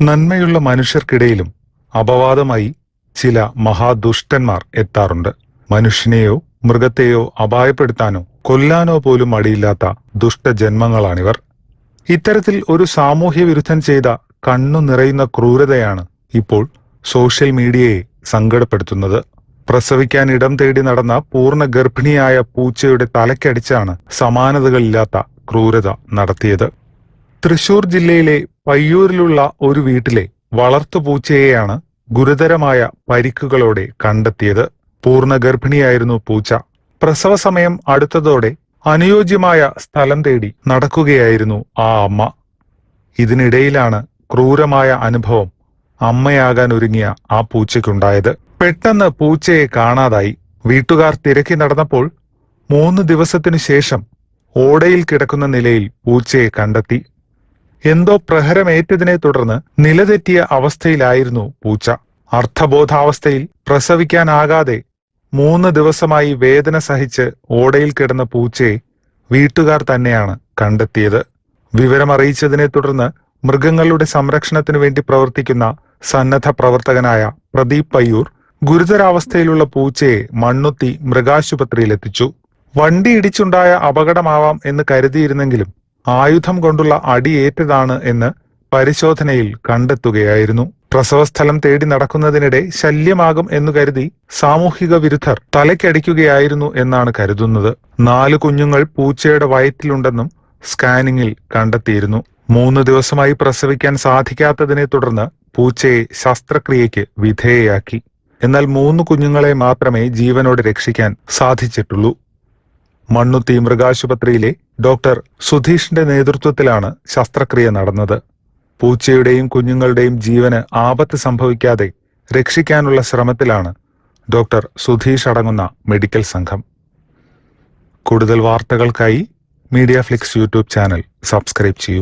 നന്മയുള്ള മനുഷ്യർക്കിടയിലും അപവാദമായി ചില മഹാദുഷ്ടന്മാർ എത്താറുണ്ട്. മനുഷ്യനെയോ മൃഗത്തെയോ അപായപ്പെടുത്താനോ കൊല്ലാനോ പോലും മടിയില്ലാത്ത ദുഷ്ടജന്മങ്ങളാണിവർ. ഇത്തരത്തിൽ ഒരു സാമൂഹ്യ വിരുദ്ധൻ ചെയ്ത കണ്ണു നിറയുന്ന ക്രൂരതയാണ് ഇപ്പോൾ സോഷ്യൽ മീഡിയയെ സങ്കടപ്പെടുത്തുന്നത്. പ്രസവിക്കാൻ ഇടം തേടി നടന്ന പൂർണ ഗർഭിണിയായ പൂച്ചയുടെ തലക്കടിച്ചാണ് സമാനതകളില്ലാത്ത ക്രൂരത നടത്തിയത്. തൃശൂർ ജില്ലയിലെ പയ്യൂരിലുള്ള ഒരു വീട്ടിലെ വളർത്തു പൂച്ചയെയാണ് ഗുരുതരമായ പരിക്കുകളോടെ കണ്ടെത്തിയത്. പൂർണ ഗർഭിണിയായിരുന്നു പൂച്ച. പ്രസവ സമയം അടുത്തതോടെ അനുയോജ്യമായ സ്ഥലം തേടി നടക്കുകയായിരുന്നു ആ അമ്മ. ഇതിനിടയിലാണ് ക്രൂരമായ അനുഭവം അമ്മയാകാൻ ഒരുങ്ങിയ ആ പൂച്ചയ്ക്കുണ്ടായത്. പെട്ടെന്ന് പൂച്ചയെ കാണാതായി. വീട്ടുകാർ തിരക്കി നടന്നപ്പോൾ മൂന്ന് ദിവസത്തിനു ശേഷം ഓടയിൽ കിടക്കുന്ന നിലയിൽ പൂച്ചയെ കണ്ടെത്തി. എന്തോ പ്രഹരമേറ്റതിനെ തുടർന്ന് നിലതെറ്റിയ അവസ്ഥയിലായിരുന്നു പൂച്ച. അർത്ഥബോധാവസ്ഥയിൽ പ്രസവിക്കാനാകാതെ മൂന്ന് ദിവസമായി വേദന സഹിച്ച് ഓടയിൽ കിടന്ന പൂച്ചയെ വീട്ടുകാർ തന്നെയാണ് കണ്ടെത്തിയത്. വിവരമറിയിച്ചതിനെ തുടർന്ന് മൃഗങ്ങളുടെ സംരക്ഷണത്തിനു വേണ്ടി പ്രവർത്തിക്കുന്ന സന്നദ്ധ പ്രവർത്തകനായ പ്രദീപ് പയ്യൂർ ഗുരുതരാവസ്ഥയിലുള്ള പൂച്ചയെ മണ്ണുത്തി മൃഗാശുപത്രിയിലെത്തിച്ചു. വണ്ടി ഇടിച്ചുണ്ടായ അപകടമാവാം എന്ന് കരുതിയിരുന്നെങ്കിലും ആയുധം കൊണ്ടുള്ള അടിയേറ്റതാണ് എന്ന് പരിശോധനയിൽ കണ്ടെത്തുകയായിരുന്നു. പ്രസവസ്ഥലം തേടി നടക്കുന്നതിനിടെ ശല്യമാകും എന്നു കരുതി സാമൂഹിക വിരുദ്ധർ തലയ്ക്കടിക്കുകയായിരുന്നു എന്നാണ് കരുതുന്നത്. നാല് കുഞ്ഞുങ്ങൾ പൂച്ചയുടെ വയറ്റിലുണ്ടെന്നും സ്കാനിങ്ങിൽ കണ്ടെത്തിയിരുന്നു. മൂന്ന് ദിവസമായി പ്രസവിക്കാൻ സാധിക്കാത്തതിനെ തുടർന്ന് പൂച്ചയെ ശസ്ത്രക്രിയയ്ക്ക് വിധേയയാക്കി. എന്നാൽ മൂന്ന് കുഞ്ഞുങ്ങളെ മാത്രമേ ജീവനോടെ രക്ഷിക്കാൻ സാധിച്ചിട്ടുള്ളൂ. മണ്ണുത്തി മൃഗാശുപത്രിയിലെ ഡോക്ടർ സുധീഷിന്റെ നേതൃത്വത്തിലാണ് ശസ്ത്രക്രിയ നടന്നത്. പൂച്ചയുടെയും കുഞ്ഞുങ്ങളുടെയും ജീവന് ആപത്ത് സംഭവിക്കാതെ രക്ഷിക്കാനുള്ള ശ്രമത്തിലാണ് ഡോക്ടർ സുധീഷ് അടങ്ങുന്ന മെഡിക്കൽ സംഘം. കൂടുതൽ വാർത്തകൾക്കായി Media Flix YouTube channel subscribe ചെയ്യൂ.